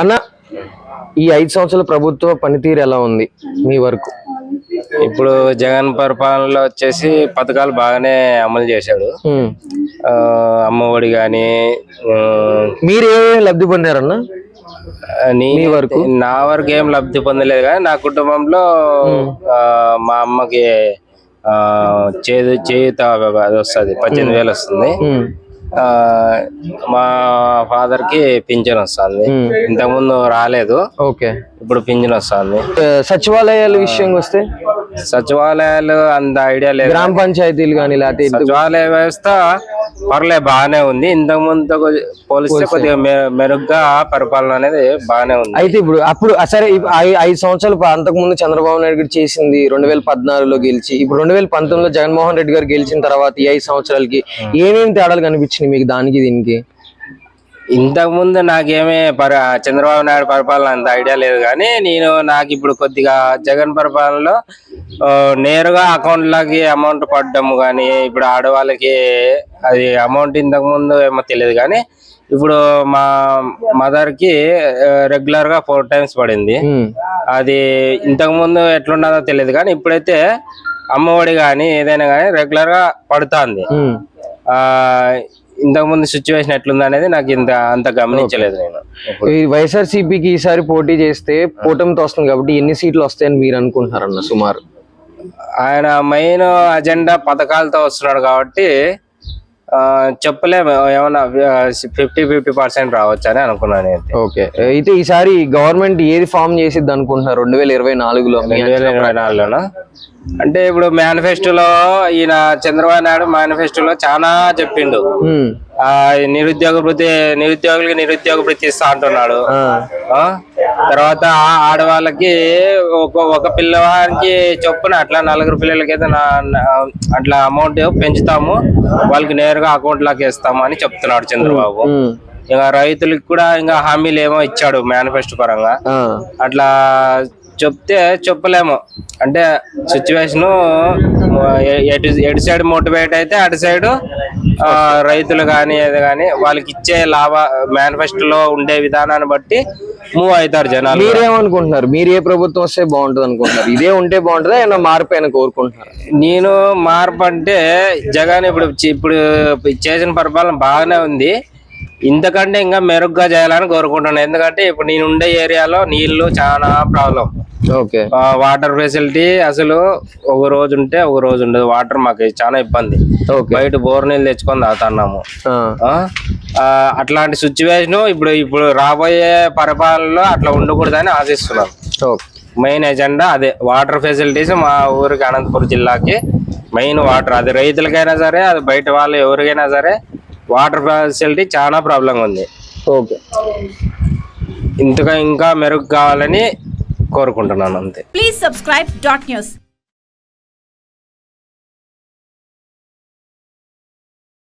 అన్న ఈ ఐదు సంవత్సరాల ప్రభుత్వ పనితీరు ఎలా ఉంది మీ వరకు? ఇప్పుడు జగన్ పరిపాలనలో వచ్చేసి పథకాలు బాగానే అమలు చేశాడు. అమ్మఒడి కానీ మీరు ఏ లబ్ధి పొందారన్న? మీ వరకు? నా వరకు ఏం లబ్ధి పొందలేదు కానీ నా కుటుంబంలో మా అమ్మకి చేదు చేయుత వస్తుంది పద్దెనిమిది వేలు వస్తుంది. మా ఫాదర్కి పింఛన్ వస్తుంది. ఇంతకుముందు రాలేదు. ఓకే. ఇప్పుడు పింఛన్ వస్తుంది. సచివాలయాల విషయం వస్తే సచివాలయాలు అంత ఐడియా లేదు. గ్రామ పంచాయతీలు కానీ లేకపోతే సచివాలయ వ్యవస్థ పర్లే బాగానే ఉంది. ఇంతకు ముందు పోలిస్తే కొద్దిగా మెరుగ్గా పరిపాలన అనేది బాగానే ఉంది. అయితే ఇప్పుడు అప్పుడు సరే ఐదు సంవత్సరాలు ప- అంతకుముందు చంద్రబాబు నాయుడు గారు చేసింది రెండు వేల పద్నాలుగులో గెలిచి ఇప్పుడు రెండు వేల పంతొమ్మిదిలో జగన్మోహన్ రెడ్డి గారు గెలిచిన తర్వాత ఈ ఐదు సంవత్సరాలకి ఏమేమి తేడాలు కనిపించినాయి మీకు దానికి దీనికి? ఇంతకు ముందు నాకేమీ పర చంద్రబాబు నాయుడు పరిపాలన అంత ఐడియా లేదు కానీ నేను నాకు ఇప్పుడు కొద్దిగా జగన్ పరిపాలనలో నేరుగా అకౌంట్లకి అమౌంట్ పడడం కానీ ఇప్పుడు ఆడవాళ్ళకి అది అమౌంట్ ఇంతకు ముందు ఏమో తెలియదు కానీ ఇప్పుడు మా మదర్కి రెగ్యులర్గా ఫోర్ టైమ్స్ పడింది. అది ఇంతకు ముందు ఎట్లున్నదో తెలియదు కానీ ఇప్పుడైతే అమ్మఒడి కానీ ఏదైనా కానీ రెగ్యులర్గా పడుతుంది ఉమ్. ఆ ఇంతకు ముందు సిచ్యువేషన్ ఎట్లుంది అనేది నాకు ఇంత అంత గమనించలేదు నేను. ఈ వైఎస్ఆర్సీపీకి ఈసారి పోటీ చేస్తే కూటమితో వస్తుంది కాబట్టి ఎన్ని సీట్లు వస్తాయని మీరు అనుకుంటున్నారన్న సుమారు? ఆయన మెయిన్ అజెండా పథకాలతో వస్తున్నాడు కాబట్టి ఆ, చెప్పలేము. ఏమన్నా ఫిఫ్టీ ఫిఫ్టీ పర్సెంట్ రావచ్చు అని అనుకున్నాను అయితే ఓకే అయితే ఈసారి గవర్నమెంట్ ఏది ఫామ్ చేసిద్ది అనుకుంటున్నారు? రెండు వేల ఇరవై నాలుగులో మీ రెండు వేల ఇరవై నాలుగులోనా? అంటే ఇప్పుడు మేనిఫెస్టోలో ఈయన చంద్రబాబు నాయుడు మేనిఫెస్టోలో చాలా చెప్పిండు. నిరుద్యోగ వృత్తి నిరుద్యోగులకి నిరుద్యోగ వృత్తి ఇస్తా అంటున్నాడు. తర్వాత ఆడవాళ్ళకి ఒక ఒక పిల్లవానికి చొప్పున అట్లా నలుగురు పిల్లలకి అయితే అట్లా అమౌంట్ పెంచుతాము. వాళ్ళకి నేరుగా అకౌంట్ లాగా వేస్తాము అని చెప్తున్నాడు చంద్రబాబు. ఇంకా రైతులకు కూడా ఇంకా హామీలు ఏమో ఇచ్చాడు మేనిఫెస్టో పరంగా. అట్లా చెప్తే చెప్పలేము. అంటే సిచ్యువేషన్ ఎటు ఎటు సైడ్ మోటివేట్ అయితే అటు సైడ్ రైతులు కానీ ఏది కానీ వాళ్ళకి ఇచ్చే లాభ మేనిఫెస్టోలో ఉండే విధానాన్ని బట్టి మూవ్ అవుతారు జనాలు మీరేమనుకుంటున్నారు? మీరు ఏ ప్రభుత్వం వస్తే బాగుంటది అనుకుంటున్నారు ఇదే ఉంటే బాగుంటుందా? ఏమన్నా మార్పు అయినా కోరుకుంటున్నారు? నేను మార్పు అంటే జగన్ ఇప్పుడు ఇప్పుడు చేసిన పరిపాలన బాగానే ఉంది. ఇంతకంటే ఇంకా మెరుగ్గా చేయాలని కోరుకుంటున్నాను. ఎందుకంటే ఇప్పుడు నేను ఉండే ఏరియాలో నీళ్ళు చాలా ప్రాబ్లం. వాటర్ ఫెసిలిటీ అసలు ఒక రోజు ఉంటే ఒక రోజు ఉండదు. వాటర్ మాకు చాలా ఇబ్బంది. బయట బోర్ నీళ్ళు తెచ్చుకొని తాగుతున్నాము. అట్లాంటి సిచ్యువేషన్ ఇప్పుడు ఇప్పుడు రాబోయే పరిపాలనలో అట్లా ఉండకూడదని ఆశిస్తున్నాను ఓకే. మెయిన్ ఎజెండా అదే. వాటర్ ఫెసిలిటీస్ మా ఊరికి అనంతపురం జిల్లాకి మెయిన్ వాటర్ అది రైతులకైనా సరే అది బయట వాళ్ళు ఎవరికైనా సరే వాటర్ ఫెసిలిటీ చాలా ప్రాబ్లం ఉంది. ఓకే. ఇంతగా ఇంకా మెరుగు కావాలని కోరుకుంటున్నాను అంతే ప్లీజ్ సబ్స్క్రైబ్ డాట్ న్యూస్